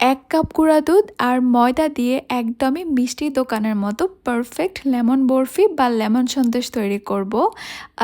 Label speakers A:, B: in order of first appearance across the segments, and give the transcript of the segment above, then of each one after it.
A: এক কাপ গুঁড়া দুধ আর ময়দা দিয়ে একদমই মিষ্টি দোকানের মতো পারফেক্ট লেমন বরফি বা লেমন সন্দেশ তৈরি করব।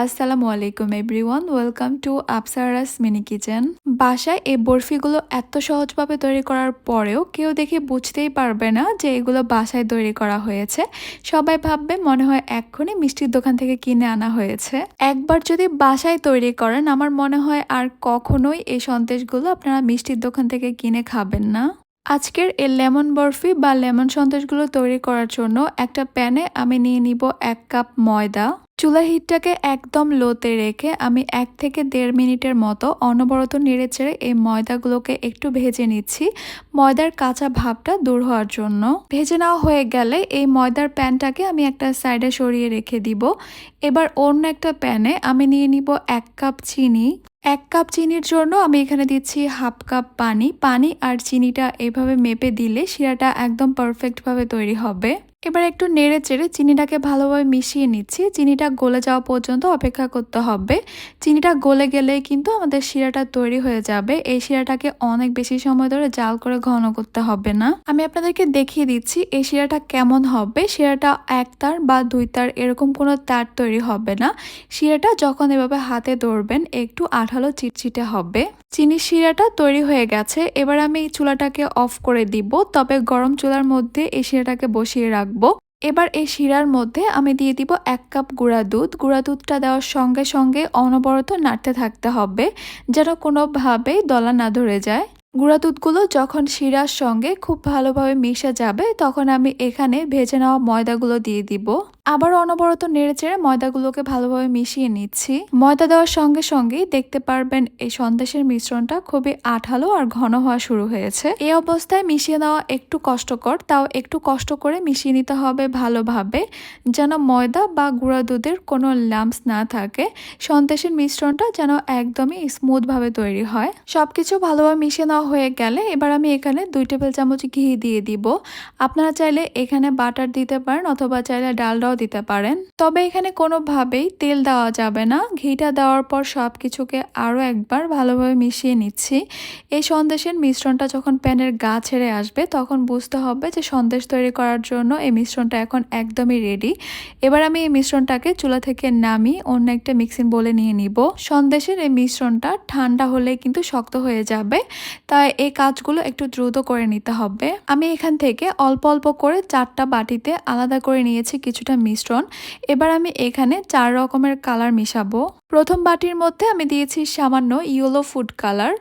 A: আসসালামু আলাইকুম everyone welcome to Apsara's mini kitchen বাসায় এই বরফিগুলো এত সহজভাবে তৈরি করার পরেও কেউ দেখে বুঝতেই পারবে না যে এগুলো বাসায় তৈরি করা হয়েছে। সবাই ভাববে মনে হয় এক্ষুনি মিষ্টির দোকান থেকে কিনে আনা হয়েছে। একবার যদি বাসায় তৈরি করেন, আমার মনে হয় আর কখনোই এই সন্দেশগুলো আপনারা মিষ্টির দোকান থেকে কিনে খাবেন না। আজকের এই লেমন বরফি বা লেমন সন্দেশগুলো তৈরি করার জন্য একটা প্যানে আমি নিয়ে নিব এক কাপ ময়দা। চুলা হিটটাকে একদম লোতে রেখে আমি এক থেকে দেড় মিনিটের মতো অনবরত নেড়ে চেড়ে এই ময়দাগুলোকে একটু ভেজে নিচ্ছি। ময়দার কাঁচা ভাবটা দূর হওয়ার জন্য। ভেজে নেওয়া হয়ে গেলে এই ময়দার প্যানটাকে আমি একটা সাইডে সরিয়ে রেখে দিব। এবার অন্য একটা প্যানে আমি নিয়ে নিব এক কাপ চিনি। এক কাপ চিনির জন্য আমি এখানে দিচ্ছি হাফ কাপ পানি। পানি আর চিনিটা এভাবে মেপে দিলে শিরাটা একদম পারফেক্টভাবে তৈরি হবে। এবার একটু নেড়ে চেড়ে চিনিটাকে ভালোভাবে মিশিয়ে নিচ্ছি। চিনিটা গলে যাওয়া পর্যন্ত অপেক্ষা করতে হবে। চিনিটা গলে গেলে কিন্তু আমাদের শিরাটা তৈরি হয়ে যাবে। এই শিরাটাকে অনেক বেশি সময় ধরে জাল করে ঘন করতে হবে না। আমি আপনাদেরকে দেখিয়ে দিচ্ছি এই শিরাটা কেমন হবে। শিরাটা এক তার বা দুই তার এরকম কোনো তার তৈরি হবে না। শিরাটা যখন এভাবে হাতে ধরবেন, একটু আঠালো চিটচিটে হবে। চিনির শিরাটা তৈরি হয়ে গেছে। এবার আমি এই চুলাটাকে অফ করে দিব। তবে গরম চুলার মধ্যে এই শিরাটাকে বসিয়ে রাখব। এবার এই শিরার মধ্যে আমি দিয়ে দিব এক কাপ গুঁড়া দুধ। গুঁড়া দুধটা দেওয়ার সঙ্গে সঙ্গে অনবরত নাড়তে থাকতে হবে, যেন কোনোভাবেই দলা না ধরে যায়। গুঁড়া দুধগুলো যখন শিরার সঙ্গে খুব ভালোভাবে মিশে যাবে, তখন আমি এখানে ভেজে নেওয়া ময়দাগুলো দিয়ে দিব। আবার অনবরত নেড়ে চেড়ে ময়দাগুলোকে ভালোভাবে মিশিয়ে নিচ্ছি। ময়দা দেওয়ার সঙ্গে সঙ্গেই দেখতে পারবেন এই সন্দেশের মিশ্রণটা খুবই আঠালো আর ঘন হওয়া শুরু হয়েছে। এই অবস্থায় মিশিয়ে নেওয়া একটু কষ্টকর, তাও একটু কষ্ট করে মিশিয়ে নিতে হবে ভালোভাবে, যেন ময়দা বা গুঁড়া দুধের কোনো লাম্পস না থাকে। সন্দেশের মিশ্রণটা যেন একদমই স্মুথভাবে তৈরি হয়। সবকিছু ভালোভাবে মিশিয়ে নেওয়া হয়ে গেলে এবার আমি এখানে দুই টেবিল চামচ ঘি দিয়ে দিব। আপনারা চাইলে এখানে বাটার দিতে পারেন অথবা চাইলে ডালডাও দিতে পারেন। তবে এখানে কোনোভাবেই তেল দেওয়া যাবে না। ঘিটা দেওয়ার পর সব কিছুকে আরও একবার ভালোভাবে মিশিয়ে নিচ্ছি। এই সন্দেশের মিশ্রণটা যখন প্যানের গা ছেড়ে আসবে, তখন বুঝতে হবে যে সন্দেশ তৈরি করার জন্য এই মিশ্রণটা এখন একদমই রেডি এবার আমি এই মিশ্রণটাকে চুলা থেকে নামি অন্য একটা মিক্সিং বলে নিয়ে নিব। সন্দেশের এই মিশ্রণটা ঠান্ডা হলে কিন্তু শক্ত হয়ে যাবে। তাই এই কাজগুলো একটু দ্রুত করে নিতে হবে। আমি এখান থেকে অল্প অল্প করে চারটা বাটিতে আলাদা করে নিয়েছি কিছুটা মিশ্রণ। এবার আমি এখানে চার রকমের কালার মিশাবো। প্রথম বাটির মধ্যে আমি দিয়েছি সামান্য ইয়েলো ফুড কালার,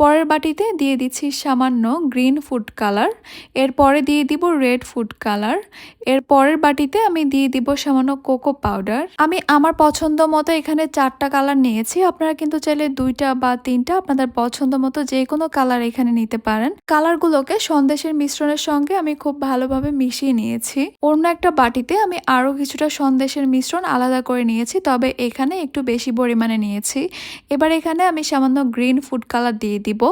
A: পরের বাটিতে দিয়ে দিচ্ছি সামান্য গ্রিন ফুড কালার, এরপরে দিয়ে দিব রেড ফুড কালার, এর পরের বাটিতে আমি দিয়ে দিব সামান্য কোকো পাউডার। আমি আমার পছন্দ মতো এখানে চারটা কালার নিয়েছি, আপনারা কিন্তু চাইলে দুইটা বা তিনটা আপনাদের পছন্দ মতো যে কোনো কালার এখানে নিতে পারেন। কালারগুলোকে সন্দেশের মিশ্রণের সঙ্গে আমি খুব ভালোভাবে মিশিয়ে নিয়েছি। অন্য একটা বাটিতে আমি আরও কিছুটা সন্দেশের মিশ্রণ আলাদা করে নিয়েছি, তবে এখানে একটু বেশি পরিমাণে নিয়েছি। এবার এখানে আমি সামান্য গ্রিন ফুড কালার দিয়ে দিব।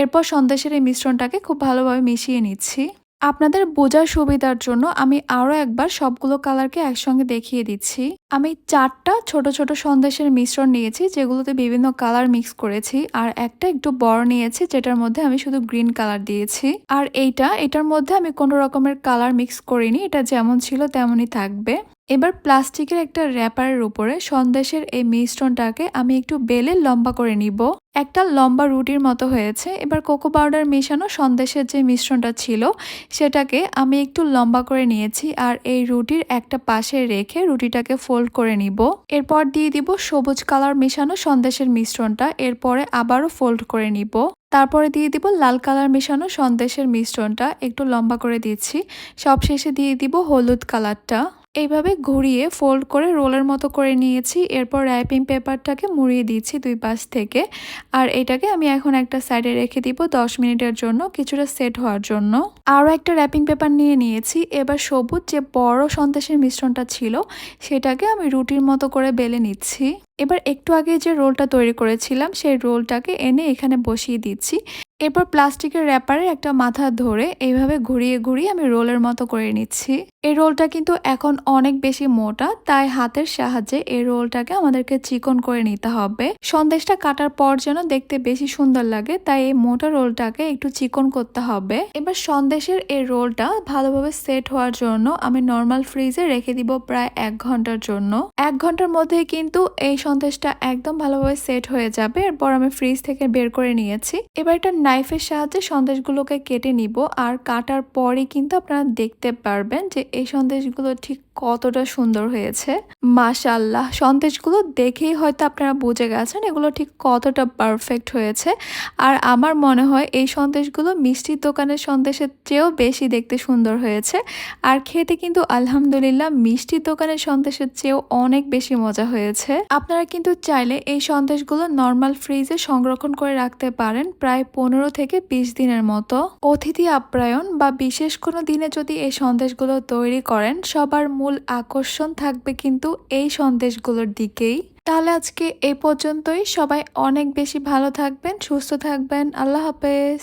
A: এরপর সন্দেশের এই মিশ্রণটাকে খুব ভালোভাবে মিশিয়ে নিচ্ছি। আপনাদের বোঝার সুবিধার জন্য আমি আরও একবার সবগুলো কালারকে একসঙ্গে দেখিয়ে দিচ্ছি। আমি চারটা ছোট ছোট সন্দেশের মিশ্রণ নিয়েছি, যেগুলোতে বিভিন্ন কালার মিক্স করেছি, আর একটা একটু বড় নিয়েছি, যেটার মধ্যে আমি শুধু গ্রিন কালার দিয়েছি। আর এইটা, এটার মধ্যে আমি কোনো রকমের কালার মিক্স করিনি, এটা যেমন ছিল তেমনই থাকবে। এবার প্লাস্টিকের একটা র্যাপারের উপরে সন্দেশের এই মিশ্রণটাকে আমি একটু বেলে লম্বা করে নিব। একটা লম্বা রুটির মতো হয়েছে। এবার কোকো পাউডার মেশানো সন্দেশের যে মিশ্রণটা ছিল, সেটাকে আমি একটু লম্বা করে নিয়েছি আর এই রুটির একটা পাশে রেখে রুটিটাকে ফোল্ড করে নিব। এরপর দিয়ে দিব সবুজ কালার মেশানো সন্দেশের মিশ্রণটা। এরপরে আবারও ফোল্ড করে নিব। তারপরে দিয়ে দিব লাল কালার মেশানো সন্দেশের মিশ্রণটা। একটু লম্বা করে দিচ্ছি। সবশেষে দিয়ে দিব হলুদ কালারটা এইভাবে ঘুরিয়ে ফোল্ড করে রোলের মতো করে নিয়েছি। এরপর র্যাপিং পেপারটাকে মুড়িয়ে দিচ্ছি দুই পাশ থেকে। আর এটাকে আমি এখন একটা সাইডে রেখে দিব দশ মিনিটের জন্য, কিছুটা সেট হওয়ার জন্য। আরও একটা র্যাপিং পেপার নিয়ে নিয়েছি। এবার সবুজ যে বড় সন্দেশের মিশ্রণটা ছিল, সেটাকে আমি রুটির মতো করে বেলে নিচ্ছি। এবার একটু আগে যে রোলটা তৈরি করেছিলাম, সেই রোলটাকে এনে এখানে বসিয়ে দিচ্ছি। এরপর প্লাস্টিকের র্যাপারে একটা মাথা ধরে এইভাবে ঘুরিয়ে ঘুরিয়ে আমি রোলের মতো করে নিচ্ছি। এই রোলটা কিন্তু এখন অনেক বেশি মোটা, তাই হাতের সাহায্যে এই রোলটাকে আমাদেরকে চিকন করে নিতে হবে। সন্দেশটা কাটার পর যেন দেখতে বেশি সুন্দর লাগে, তাই এই মোটা রোলটাকে একটু চিকন করতে হবে। এবার সন্দেশের এই রোলটা ভালোভাবে সেট হওয়ার জন্য আমি নর্মাল ফ্রিজে রেখে দিব প্রায় এক ঘণ্টার জন্য। এক ঘণ্টার মধ্যে কিন্তু এই সন্দেশটা একদম ভালোভাবে সেট হয়ে যাবে, এরপর আমি ফ্রিজ থেকে বের করে নিয়েছি। এবার একটা নাইফের সাহায্যে সন্দেশগুলোকে কেটে নিব আর কাটার পরে কিন্তু আপনারা দেখতে পারবেন যে এই সন্দেশগুলো ঠিক কতটা সুন্দর হয়েছে। মাশাল্লাহ সন্দেশগুলো দেখেই হয়তো আপনারা বুঝে গেছেন এগুলো ঠিক কতটা পারফেক্ট হয়েছে। আর আমার মনে হয় এই সন্দেশগুলো মিষ্টির দোকানের সন্দেশের চেয়েও বেশি দেখতে সুন্দর হয়েছে। আর খেতে কিন্তু আলহামদুলিল্লাহ মিষ্টির দোকানের সন্দেশের চেয়েও অনেক বেশি মজা হয়েছে। আপনারা কিন্তু চাইলে এই সন্দেশগুলো নর্মাল ফ্রিজে সংরক্ষণ করে রাখতে পারেন প্রায় পনেরো থেকে বিশ দিনের মতো। অতিথি আপ্যায়ন বা বিশেষ কোনো দিনে যদি এই সন্দেশগুলো তৈরি করেন, সবার মূল আকর্ষণ থাকবে কিন্তু এই সন্দেশগুলোর দিকেই। তাহলে আজকে এই পর্যন্তই। সবাই অনেক বেশি ভালো থাকবেন, সুস্থ থাকবেন। আল্লাহ হাফেজ।